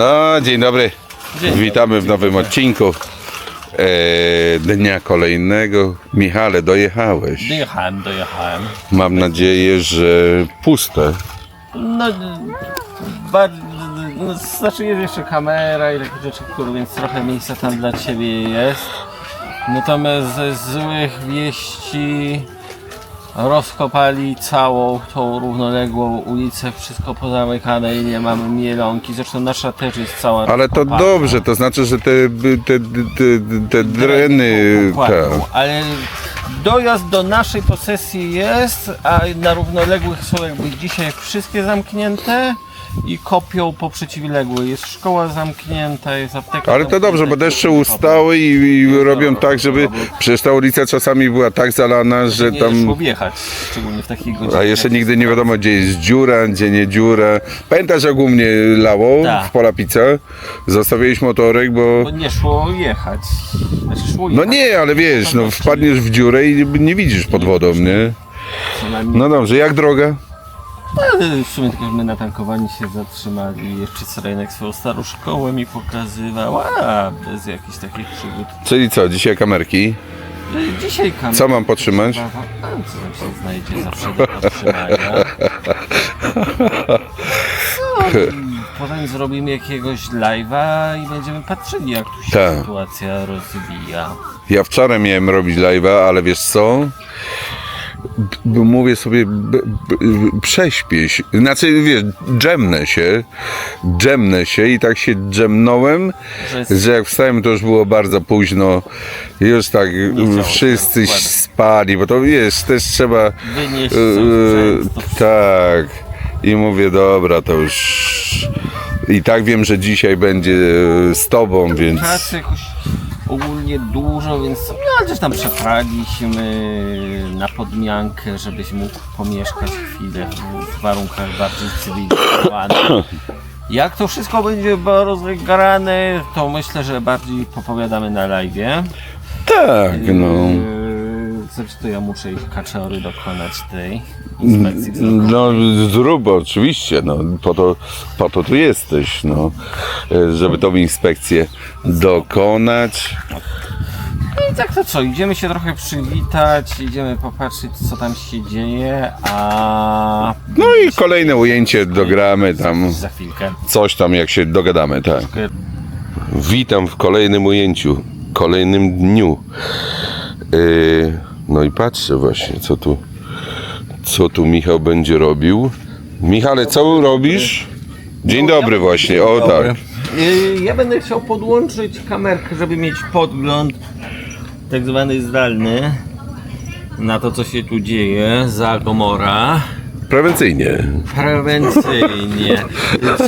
No, dzień dobry. Dzień Witamy w nowym odcinku e, dnia kolejnego. Michale, dojechałeś. Dojechałem, dojechałem. Mam nadzieję, że puste. No, bardzo, no, znaczy jest jeszcze kamera i takie rzeczy, więc trochę miejsca tam dla Ciebie jest. Natomiast ze złych wieści rozkopali całą tą równoległą ulicę, wszystko pozamykane i nie mamy mielonki. Zresztą nasza też jest cała Ale to rozkopana. dobrze, to znaczy, że te, te, te, te dreny. Tak. Ale dojazd do naszej posesji jest, a na równoległych są jakby dzisiaj wszystkie zamknięte i kopią po przeciwległej. Jest szkoła zamknięta, jest apteka Ale to dobrze, bo deszcze ustały i, i robią tak, żeby. Przecież ta ulica czasami była tak zalana, że Nie tam. szło wjechać, szczególnie w takich godzinach. A jeszcze nigdy nie wiadomo, gdzie jest dziura, gdzie nie dziura. Pamiętasz, jak u mnie lało Tak. w Polapice? Zostawiłeś motorek, bo... Bo nie szło jechać. Znaczy szło No jechać. nie, ale wiesz, no wpadniesz w dziurę i nie widzisz pod wodą, nie? No dobrze, jak droga? Ale w sumie tylko my na tankowaniu się zatrzymali. Jeszcze Serenek swoją starą szkołę mi pokazywał, a bez jakichś takich przygód. Czyli co, dzisiaj kamerki? Dzisiaj kamerę. Co mam potrzymać? A co tam się znajdzie zawsze do podtrzymania? Co? Potem zrobimy jakiegoś live'a i będziemy patrzyli jak tu się Tak. sytuacja rozwija. Ja wczoraj miałem robić live'a, ale wiesz co? Mówię sobie, b- b- prześpię się. Znaczy, wiesz, dżemnę się, dżemnę się i tak się dżemnąłem, Że jak wstałem, to już było bardzo późno. Już tak wszyscy układać. spali, bo to wiesz, też trzeba... Wynieść sprzęt, to tak. I mówię, dobra, to już. I tak wiem, że dzisiaj będzie e, z tobą, więc. Ogólnie dużo, więc no, też tam przepraliśmy na podmiankę, żebyś mógł pomieszkać chwilę w warunkach bardziej cywilizowanych. Jak to wszystko będzie rozegrane, to myślę, że bardziej popowiadamy na live. Tak, no. Yy, Zresztą to ja muszę ich kaczory dokonać tej inspekcji. No zrób oczywiście, no po to, po to tu jesteś, no. e, Żeby tą inspekcję dokonać. I tak to co, idziemy się trochę przywitać, idziemy popatrzeć co tam się dzieje, a No i kolejne ujęcie dogramy tam. za chwilkę. Coś tam jak się dogadamy, tak. Witam w kolejnym ujęciu, kolejnym dniu. Yy, no i patrzę właśnie, co tu, co tu Michał będzie robił. Michale, co robisz? Dzień dobry właśnie, o tak. Yy, Ja będę chciał podłączyć kamerkę, żeby mieć podgląd tak zwany zdalny na to co się tu dzieje za Gomora. Prewencyjnie. Prewencyjnie.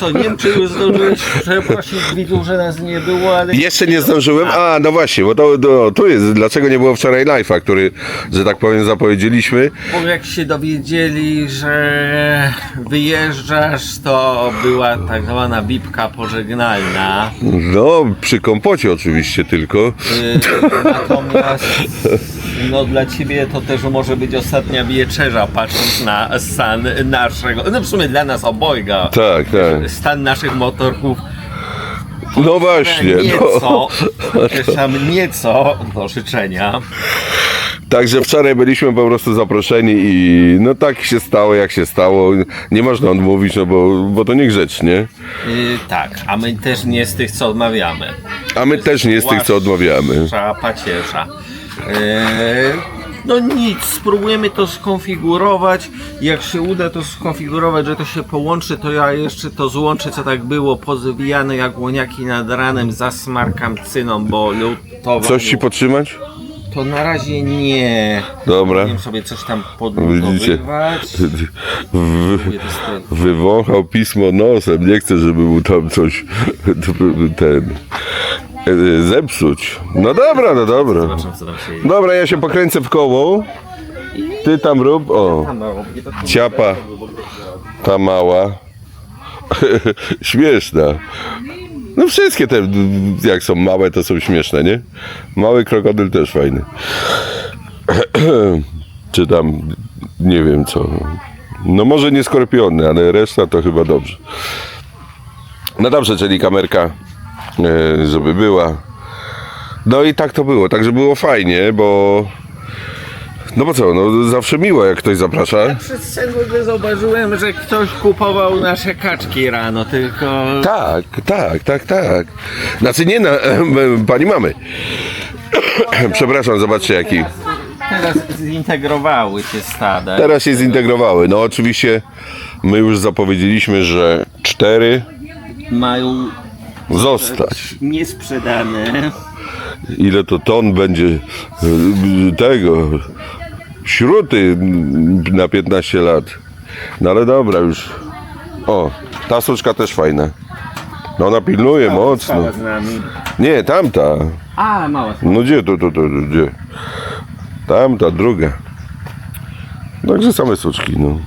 Co, nie wiem czy już zdążyłeś przeprosić widzów, że nas nie było, ale... Jeszcze nie zdążyłem, a no właśnie, bo to, to tu jest, dlaczego nie było wczoraj live'a, który, że tak powiem, zapowiedzieliśmy. Bo jak się dowiedzieli, że wyjeżdżasz, to była tak zwana bibka pożegnalna. No, przy kompocie oczywiście tylko. Yy, Natomiast no, dla ciebie to też może być ostatnia wieczerza, patrząc na stan naszego, no w sumie dla nas obojga, Tak, tak. stan naszych motorków No właśnie, no. nieco, też tam nieco do życzenia. Także wczoraj byliśmy po prostu zaproszeni i no tak się stało, jak się stało. Nie można odmówić, no bo, bo to niegrzecznie. Yy, tak, a my też nie z tych, co odmawiamy. A my też nie z tych, co odmawiamy. Pacierza. Eee, no nic, spróbujemy to skonfigurować. Jak się uda to skonfigurować, że to się połączy, to ja jeszcze to złączę, co tak było, pozywijane jak łoniaki nad ranem, zasmarkam cyną, bo lutowo. Coś ci podtrzymać? To na razie nie. Dobra. Będziemy sobie coś tam Widzicie. z- wywąchał pismo nosem. Nie chcę, żeby mu tam coś ten e, zepsuć. No dobra, no dobra. Zobaczymy, co tam się dzieje. Dobra, ja się pokręcę w koło. Ty tam rób. O, ciapa. Ta mała. Śmieszna. No wszystkie te, jak są małe, to są śmieszne, nie? Mały krokodyl też fajny. Czy tam, nie wiem co. No może nie skorpiony, ale reszta to chyba dobrze. No dobrze, czyli kamerka, żeby była. No i tak to było, także było fajnie, bo... No bo co, no zawsze miło jak ktoś zaprasza. Przez sen zauważyłem, że ktoś kupował nasze kaczki rano, tylko... Tak, tak, tak, tak. Znaczy nie na pani mamy. Przepraszam, zobaczcie jaki. Teraz zintegrowały się stada. Teraz się zintegrowały. No oczywiście my już zapowiedzieliśmy, że cztery Mają zostać. niesprzedane. Ile to ton będzie e, tego śruty na 15 lat. No ale dobra już. O, ta suczka też fajna. No ona pilnuje mocno. Stała z nami. Nie, tamta. A, mała. No gdzie to, to, to, gdzie? Tamta, druga. Także same suczki, no.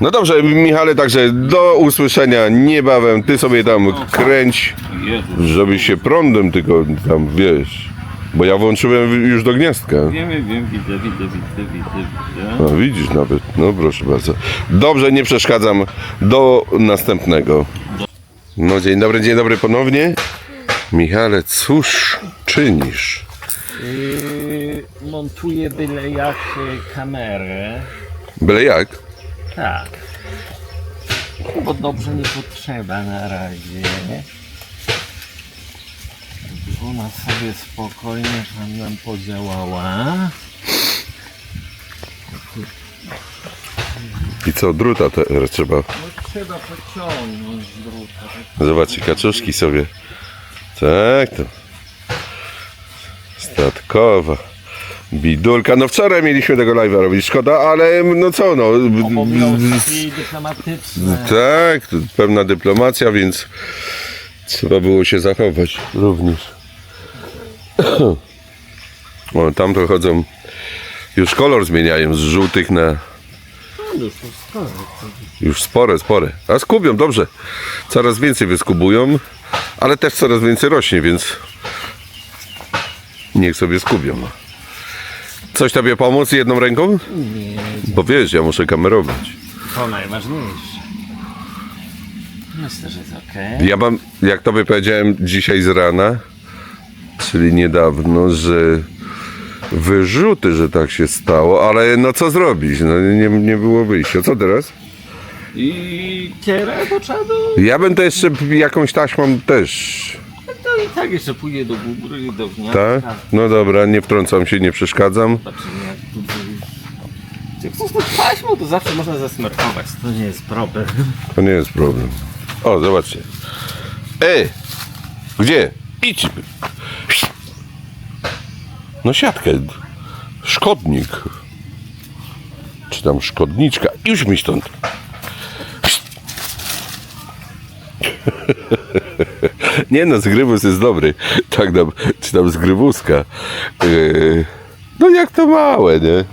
No dobrze, Michale, także do usłyszenia niebawem. Ty sobie tam kręć, żeby się prądem tylko tam, wiesz. Bo ja włączyłem już do gniazdka. Wiem, wiem, wiem, widzę, widzę, widzę, widzę, widzę. No widzisz nawet, no proszę bardzo. Dobrze, nie przeszkadzam. Do następnego. No dzień dobry, dzień dobry ponownie. Michale, cóż czynisz? Yy, montuję byle jak y, kamerę. Byle jak? Tak. Bo dobrze nie potrzeba na razie. Ona sobie spokojnie tam nam podziałała. I co, druta teraz trzeba. No trzeba pociągnąć druta. Zobaczcie, kaczuszki sobie. Tak to. Statkowa. Bidulka. No wczoraj mieliśmy tego live'a robić, szkoda, ale no co no. Dyplomatyczne. Tak, to pewna dyplomacja, więc trzeba było się zachować również. O, tam to chodzą, już kolor zmieniają z żółtych na już spore, spore. A skubią, dobrze. Coraz więcej wyskubują, ale też coraz więcej rośnie, więc niech sobie skubią. Coś tobie pomóc jedną ręką? Nie, Bo wiesz, ja muszę kamerować. to najważniejsze. Myślę, że jest okej. Ja mam, jak tobie powiedziałem dzisiaj z rana, czyli niedawno, że wyrzuty, że tak się stało, ale no co zrobić? No nie, nie było wyjścia. Co teraz? I teraz to trzeba do... Ja będę jeszcze jakąś taśmą też. I tak jeszcze pójdzie do góry, do gniazda. Tak? No dobra, nie wtrącam się, nie przeszkadzam. Zobaczymy jak tu zrobić. Jak chcesz to taśmą, to zawsze można zasmarkować. To nie jest problem. To nie jest problem. O, zobaczcie. Ej! Gdzie? Idź! No siatkę. Szkodnik. Czy tam szkodniczka. Już mi stąd. Nie no, zgrywus jest dobry. Tak nam, czy tam zgrywuska. Yy, no jak to małe, nie?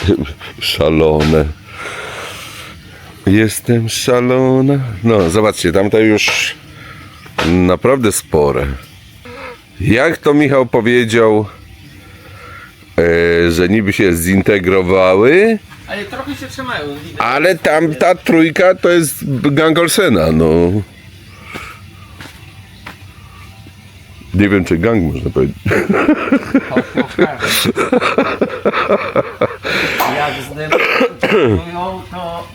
Szalone. Jestem szalona. No, zobaczcie, tamte już naprawdę spore. Jak to Michał powiedział, e, że niby się zintegrowały, Ale trochę się trzymają. Ale tamta trójka to jest gang Olsena, no. Nie wiem, czy gang można powiedzieć. To się okaże. Jak zdecydują, to...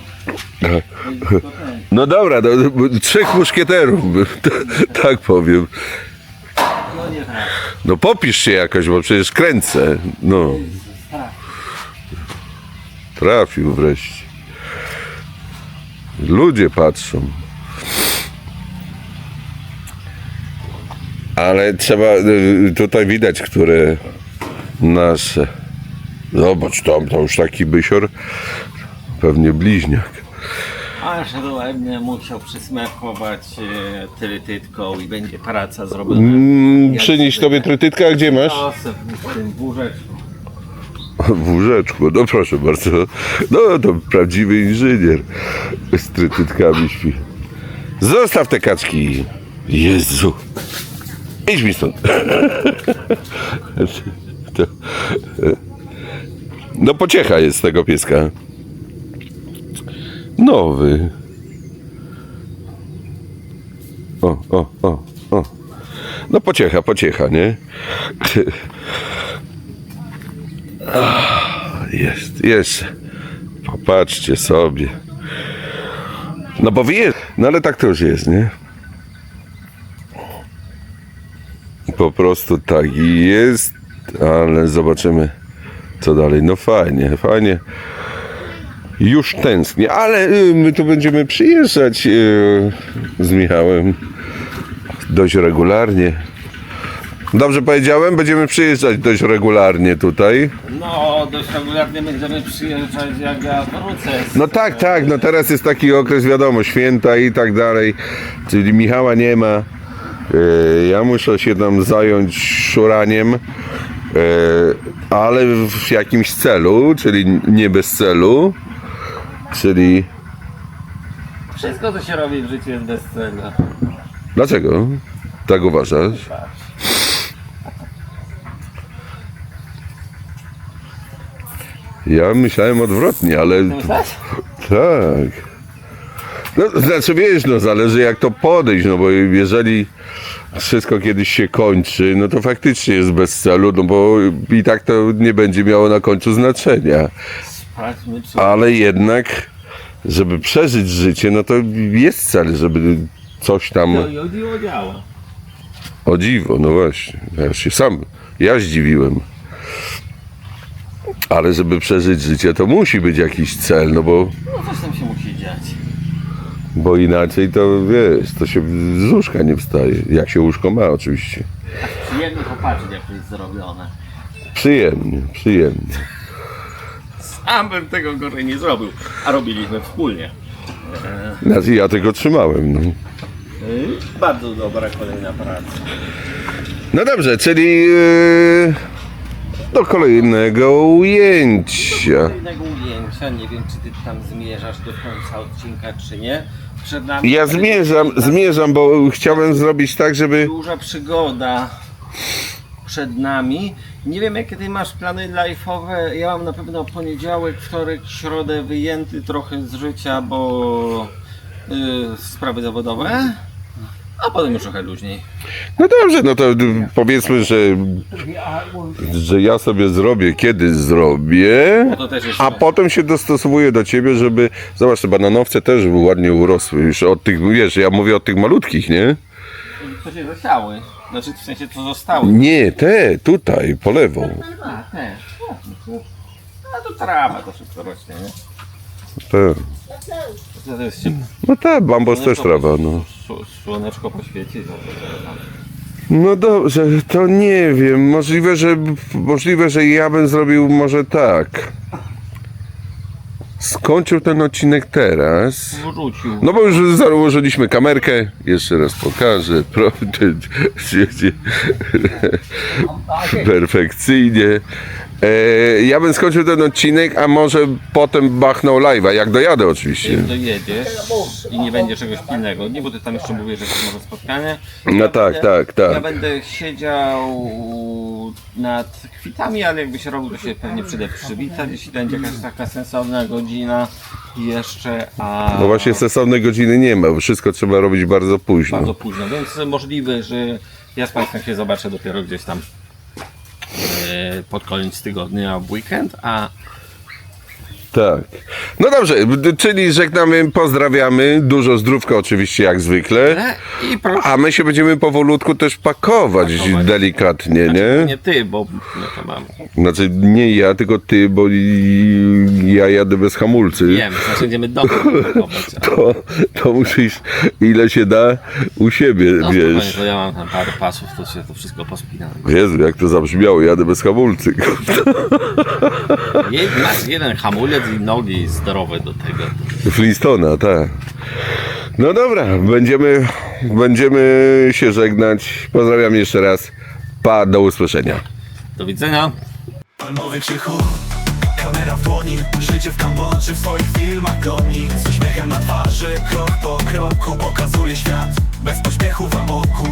to ten. No dobra, no, trzech muszkieterów, tak powiem. No nie tak. No popisz się jakoś, bo przecież kręcę. No. Tak. Trafił wreszcie. Ludzie patrzą. Ale trzeba, y, tutaj widać, które nasze. Zobacz, tam to już taki bysior. Pewnie bliźniak. Aż będę musiał przysmakować e, trytytką i będzie praca zrobiona. Mm, przynieś tobie trytytkę, a gdzie masz? Osem w tym. W łóżeczku, no proszę bardzo. No to prawdziwy inżynier z trytytkami śpi. Zostaw te kaczki. Jezu. Idź mi stąd. No pociecha jest tego pieska. Nowy. o, o, o, o. No pociecha, pociecha, nie? Ach, Jest, jest. Popatrzcie sobie. No bo wie, no ale tak to już jest, nie? Po prostu tak jest, ale zobaczymy co dalej. No fajnie, fajnie. Już tęsknię, ale y, my tu będziemy przyjeżdżać y, z Michałem dość regularnie. Dobrze powiedziałem? Będziemy przyjeżdżać dość regularnie tutaj. No, dość regularnie będziemy przyjeżdżać, jak ja wrócę. No tak, tak, no teraz jest taki okres, wiadomo, święta i tak dalej, czyli Michała nie ma. Yy, Ja muszę się tam zająć szuraniem, yy, ale w jakimś celu, czyli nie bez celu, czyli Wszystko, co się robi w życiu jest bez celu. dlaczego? Tak uważasz? Ja myślałem odwrotnie, ale Myślałeś? Tak. No, znaczy wiesz, no zależy jak to podejść, no bo jeżeli wszystko kiedyś się kończy, no to faktycznie jest bez celu, no bo i tak to nie będzie miało na końcu znaczenia. Czy... Ale jednak, żeby przeżyć życie, no to jest cel, żeby coś tam... No. O dziwo, no właśnie. Ja się sam, ja zdziwiłem. Ale żeby przeżyć życie, to musi być jakiś cel, no bo No coś tam się musi dziać. Bo inaczej to wiesz, to się z łóżka nie wstaje. Jak się łóżko ma oczywiście. Przyjemnie popatrzeć, jak to jest zrobione. Przyjemnie, przyjemnie. Sam bym tego gorzej nie zrobił, a robiliśmy wspólnie. Znaczy ja tego trzymałem. No, Yy, Bardzo dobra kolejna praca. no dobrze, czyli yy, do kolejnego ujęcia. Kolejnego ujęcia, nie wiem czy ty tam zmierzasz do końca odcinka czy nie. Przed nami Ja zmierzam, zmierzam, bo chciałem zrobić tak, żeby... duża przygoda przed nami. Nie wiem jakie ty masz plany live'owe. Ja mam na pewno poniedziałek, wtorek, środę wyjęty trochę z życia, bo yy, sprawy zawodowe. A potem już trochę luźniej. No dobrze, no to powiedzmy, że, że ja sobie zrobię, kiedy zrobię. Bo to też jest A potem się dostosowuję do ciebie, żeby. Zobacz, te bananowce też ładnie urosły. Już od tych, wiesz, ja mówię o tych malutkich, nie? To się zasiały. Znaczy w sensie to zostały. Nie, te, tutaj, po lewo. A, te. A to trawa to szybko rośnie, nie? Te. To, jest. No tak, bambos też trawa, no. Sł- Słoneczko poświeci. No dobrze, to nie wiem. Możliwe, że możliwe, że ja bym zrobił może tak. Skończył ten odcinek teraz. Wrócił. No bo już założyliśmy kamerkę. Jeszcze raz pokażę. Pro- Perfekcyjnie. E, ja bym skończył ten odcinek, a może potem bachnął live'a, jak dojadę oczywiście. Jak dojedziesz i nie będzie czegoś pilnego, nie, bo ty tam jeszcze mówisz, że jest może spotkanie. No tak, tak, tak. Ja będę siedział nad kwitami, ale jakby się robił, to się pewnie przyda przywitać, jeśli będzie jakaś taka sensowna godzina jeszcze, a No właśnie sensownej godziny nie ma, bo wszystko trzeba robić bardzo późno. bardzo późno, więc możliwe, że ja z Państwem się zobaczę dopiero gdzieś tam pod koniec tygodnia w weekend, a Tak. No dobrze, czyli żegnamy, pozdrawiamy, dużo zdrówka oczywiście jak zwykle. i proszę. A my się będziemy powolutku też pakować, Pakować. delikatnie, Znaczy, nie? nie ty, bo no to mam. Znaczy nie ja, tylko ty, bo i- ja jadę bez hamulcy. Wiem, znaczy będziemy do pakować. a- To, to musisz ile się da u siebie, No spokojnie, wiesz. to ja mam tam parę pasów, to się to wszystko pospinam. Jezu, jak to zabrzmiało, jadę bez hamulcy. Je- Masz jeden hamulec i nogi zdrowe do tego. Flintstona, tak. No dobra, będziemy, będziemy się żegnać. Pozdrawiam jeszcze raz. Pa, do usłyszenia. Do widzenia. Palmowy krzychu, kamera w dłoni Życie w Kambodży w swoich filmach goni Z uśmiechem na twarzy, krok po kroku Pokazuje świat, bez pośpiechu w amoku